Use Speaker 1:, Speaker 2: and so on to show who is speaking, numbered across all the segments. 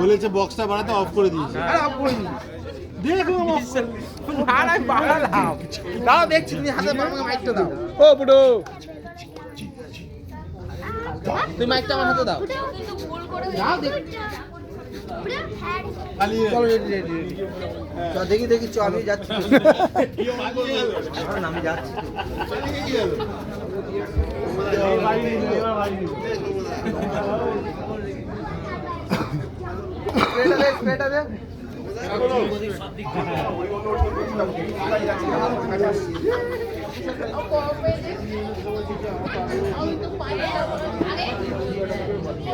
Speaker 1: বলেছে বক্সটা বাড়াতে অফ করে দিয়েছে। দেখো
Speaker 2: আর আমি বাড়ালাম। দাও দেখছি তুমি হাতে মাইকটা দাও।
Speaker 3: ও বুড়ো।
Speaker 2: তুমি মাইকটা আমার হাতে দাও।
Speaker 4: দাও দেখ।
Speaker 2: চলো রেডি রেডি রেডি
Speaker 3: চ দেখি দেখি চ আমি যাচ্ছি এখন আমি যাচ্ছি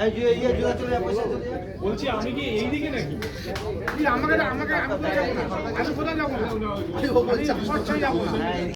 Speaker 3: ইয়ে
Speaker 5: বলছি আমি কি এইদিকে নাকি?
Speaker 2: আমাকে আমাকে আমি কোথায় যাব না? আমি কোথায় যাব না? আমি যাব না?